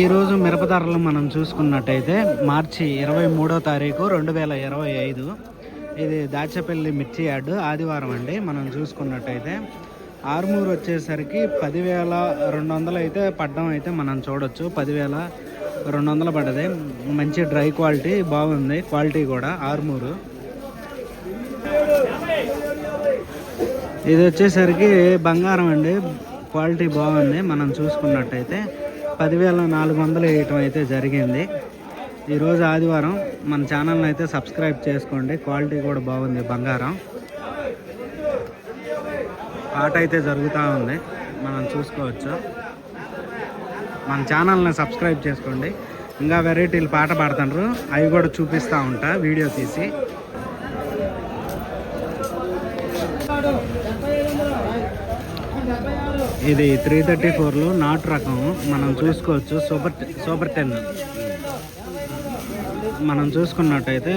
ఈరోజు మిరప ధరలు మనం చూసుకున్నట్టయితే మార్చి ఇరవై మూడో తారీఖు రెండు వేల ఇరవై ఐదు. ఇది దాచపల్లి మిర్చి యార్డు ఆదివారం అండి. మనం చూసుకున్నట్టయితే ఆర్మూర్ వచ్చేసరికి పదివేల రెండు వందలు అయితే పడ్డం అయితే మనం చూడొచ్చు. పదివేల రెండు వందలు పడ్డది. మంచి డ్రై క్వాలిటీ బాగుంది క్వాలిటీ కూడా ఆరుమూరు. ఇది వచ్చేసరికి బంగారం అండి. క్వాలిటీ బాగుంది. మనం చూసుకున్నట్టయితే పదివేల నాలుగు వందలు వేయటం అయితే జరిగింది. ఈరోజు ఆదివారం మన ఛానల్ని అయితే సబ్స్క్రైబ్ చేసుకోండి. క్వాలిటీ కూడా బాగుంది బంగారం. ఆట అయితే జరుగుతూ ఉంది. మనం చూసుకోవచ్చు. మన ఛానల్ని సబ్స్క్రైబ్ చేసుకోండి. ఇంకా వెరైటీలు పాట పాడుతుండ్రు. అవి కూడా చూపిస్తూ ఉంటా. వీడియో తీసి. ఇది త్రీ థర్టీ ఫోర్లో నాటు రకం. మనం చూసుకోవచ్చు. Super super ten. మనం చూసుకున్నట్టయితే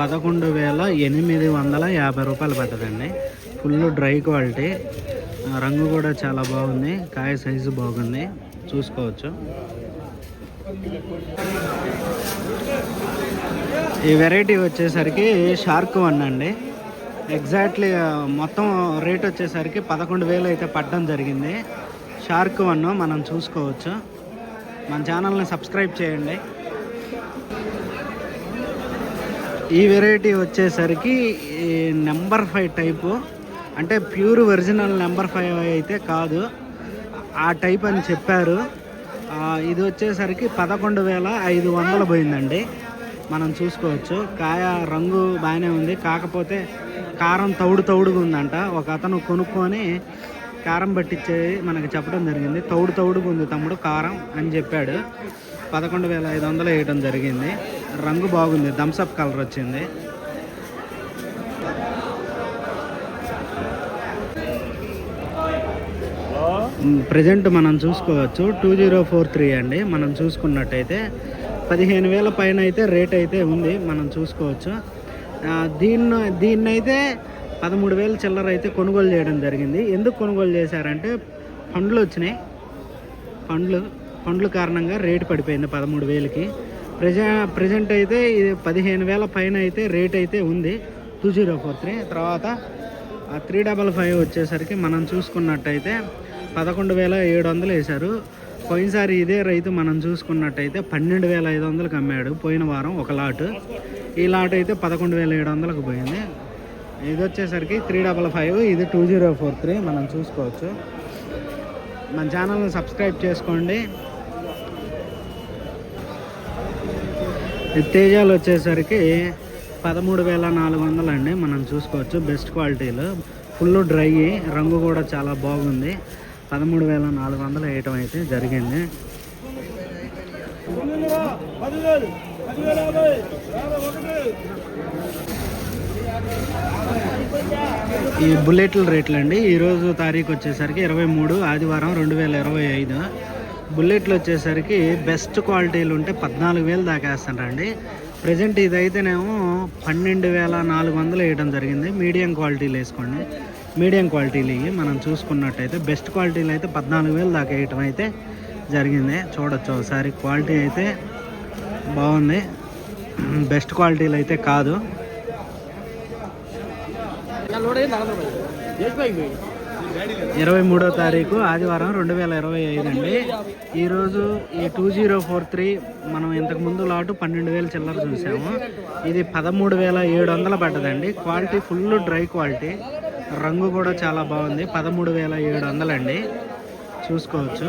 పదకొండు వేల ఎనిమిది వందల యాభై రూపాయలు పడుతుందండి ఫుల్ డ్రై క్వాలిటీ రంగు కూడా చాలా బాగుంది. కాయ సైజు బాగుంది. చూసుకోవచ్చు. ఈ వెరైటీ వచ్చేసరికి షార్క్ వన్ అండి. ఎగ్జాక్ట్లీ మొత్తం రేట్ వచ్చేసరికి పదకొండు వేలు అయితే పడడం జరిగింది. షార్క్ వన్ మనం చూసుకోవచ్చు. మన ఛానల్ని సబ్స్క్రైబ్ చేయండి. ఈ వెరైటీ వచ్చేసరికి నెంబర్ ఫైవ్ టైపు అంటే ప్యూర్ ఒరిజినల్ నెంబర్ ఫైవ్ అయితే కాదు. ఆ టైప్ అని చెప్పారు. ఇది వచ్చేసరికి పదకొండు వేల ఐదు వందలు పోయిందండి. మనం చూసుకోవచ్చు. కాయ రంగు బాగానే ఉంది. కాకపోతే కారం తౌడు తౌడుగా ఉందంట. ఒక అతను కొనుక్కొని కారం పట్టించే మనకి చెప్పడం జరిగింది. తౌడు తౌడుగా ఉంది తమ్ముడు కారం అని చెప్పాడు. పదకొండు వేల ఐదు వందలు వేయడం జరిగింది. రంగు బాగుంది థమ్సప్ కలర్ వచ్చింది. ప్రజెంట్ మనం చూసుకోవచ్చు. టూ జీరో ఫోర్ త్రీ అండి. మనం చూసుకున్నట్టయితే పదిహేను వేల పైన అయితే రేట్ అయితే ఉంది. మనం చూసుకోవచ్చు. దీన్ని దీన్నైతే పదమూడు వేల చిల్లర అయితే కొనుగోలు చేయడం జరిగింది. ఎందుకు కొనుగోలు చేశారంటే పండ్లు వచ్చినాయి. పండ్లు పండ్ల కారణంగా రేటు పడిపోయింది పదమూడు వేలకి. ప్రజా ప్రజెంట్ అయితే ఇది పదిహేను వేల పైన అయితే రేట్ అయితే ఉంది. Two zero four three. తర్వాత త్రీ డబల్ ఫైవ్ వచ్చేసరికి మనం చూసుకున్నట్టయితే పదకొండు వేల ఏడు వందలు వేశారు. పోయినసారి ఇదే రైతు మనం చూసుకున్నట్టయితే పన్నెండు వేల ఐదు వందలకు అమ్మాడు పోయిన వారం ఒక లాటు. ఈ లాట్ అయితే పదకొండు వేల ఏడు వందలకు పోయింది. ఇది వచ్చేసరికి త్రీ డబల్ ఫైవ్ ఇది టూ జీరో ఫోర్ త్రీ మనం చూసుకోవచ్చు. మన ఛానల్ని సబ్స్క్రైబ్ చేసుకోండి. తేజాలు వచ్చేసరికి పదమూడు వేల నాలుగు వందలు అండి. మనం చూసుకోవచ్చు బెస్ట్ క్వాలిటీలో. ఫుల్ డ్రై రంగు కూడా చాలా బాగుంది. పదమూడు వేల నాలుగు వందలు వేయటం అయితే జరిగింది. ఈ బుల్లెట్ల రేట్లు అండి ఈరోజు తారీఖు వచ్చేసరికి ఇరవై మూడు ఆదివారం రెండు వేల ఇరవై ఐదు. బుల్లెట్లు వచ్చేసరికి బెస్ట్ క్వాలిటీలు ఉంటే పద్నాలుగు వేలు దాకా వేస్తారండి. ప్రజెంట్ ఇదైతేనేమో పన్నెండు వేల నాలుగు వందలు వేయడం జరిగింది. మీడియం క్వాలిటీలు వేసుకోండి. మీడియం క్వాలిటీలు ఇవి మనం చూసుకున్నట్టయితే బెస్ట్ క్వాలిటీలు అయితే పద్నాలుగు వేలు దాకా వేయటం అయితే జరిగింది. చూడొచ్చు ఒకసారి క్వాలిటీ అయితే బాగుంది. బెస్ట్ క్వాలిటీలు అయితే కాదు. ఇరవై మూడో తారీఖు ఆదివారం రెండు వేల ఇరవై ఐదు అండి. ఈరోజు ఈ టూ జీరో ఫోర్ త్రీ మనం ఇంతకు ముందు లాటు పన్నెండు వేల చిల్లర చూసాము. ఇది పదమూడు వేల ఏడు వందలు పడ్డదండి. Quality full dry quality. రంగు కూడా చాలా బాగుంది. పదమూడు వేల ఏడు వందలండి చూసుకోవచ్చు.